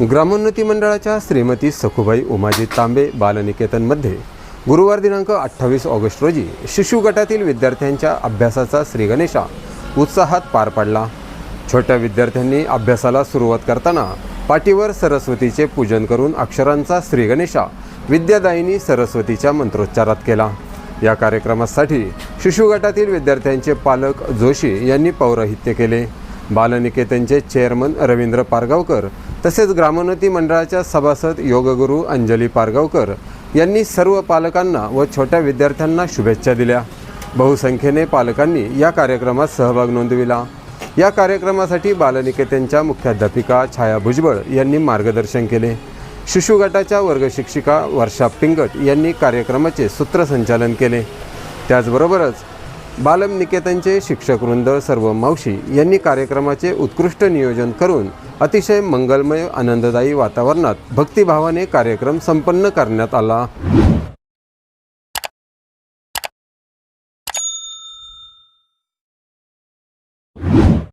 ग्रामोन्नती मंडळाच्या श्रीमती सखुबाई उमाजी तांबे बालनिकेतनमध्ये गुरुवार दिनांक अठ्ठावीस ऑगस्ट रोजी शिशु गटातील विद्यार्थ्यांच्या अभ्यासाचा श्रीगणेशा उत्साहात पार पडला. छोट्या विद्यार्थ्यांनी अभ्यासाला सुरुवात करताना पाठीवर सरस्वतीचे पूजन करून अक्षरांचा श्रीगणेशा विद्यादायिनी सरस्वतीच्या मंत्रोच्चारात केला. या कार्यक्रमासाठी शिशु गटातील विद्यार्थ्यांचे पालक जोशी यांनी पौरोहित्य केले. बालनिकेतनचे चेअरमन रवींद्र पारगावकर तसेच ग्रामोन्नती मंडळाच्या सभासद योगगुरू अंजली पारगावकर यांनी सर्व पालकांना व छोट्या विद्यार्थ्यांना शुभेच्छा दिल्या. बहुसंख्येने पालकांनी या कार्यक्रमात सहभाग नोंदविला. या कार्यक्रमासाठी बालनिकेतनच्या मुख्याध्यापिका छाया भुजबळ यांनी मार्गदर्शन केले. शिशु गटाच्या वर्गशिक्षिका वर्षा पिंगट यांनी कार्यक्रमाचे सूत्रसंचालन केले. त्याचबरोबरच बालम निकेतनचे शिक्षकवृंद सर्व मावशी यांनी कार्यक्रमाचे उत्कृष्ट नियोजन करून अतिशय मंगलमय आनंददायी वातावरणात भक्तिभावाने कार्यक्रम संपन्न करण्यात आला.